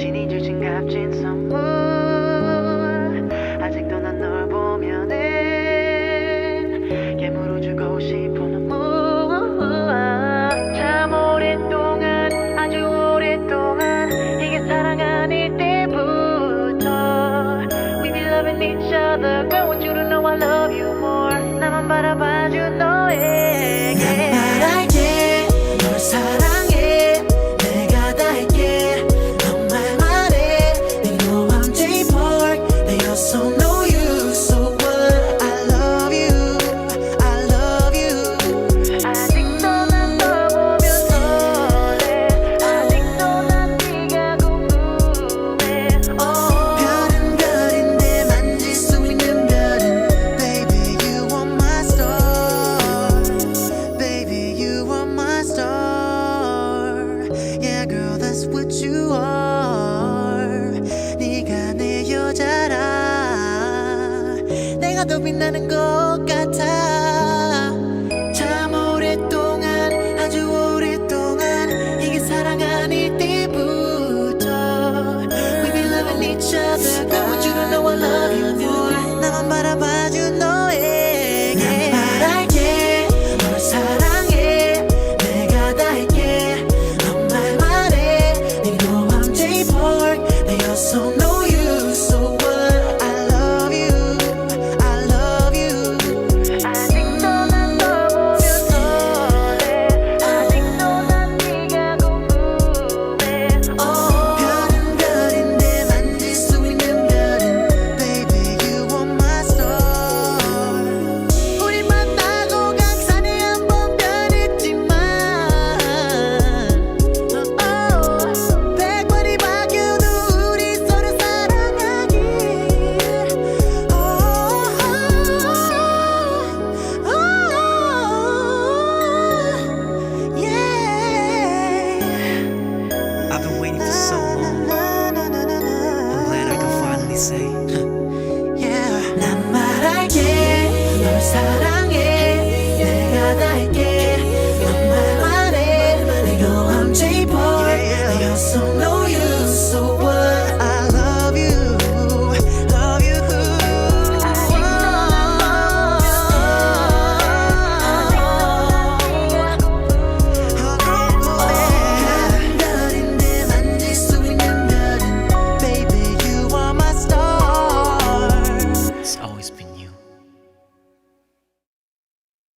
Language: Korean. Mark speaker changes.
Speaker 1: She needs your chin gap chin some you are. 네가 내 여자라. 내가 더 빛나는 것 같아. 참 오랫동안, 아주 오랫동안, 이게 사랑한 이때부터 we'll ever meet. say?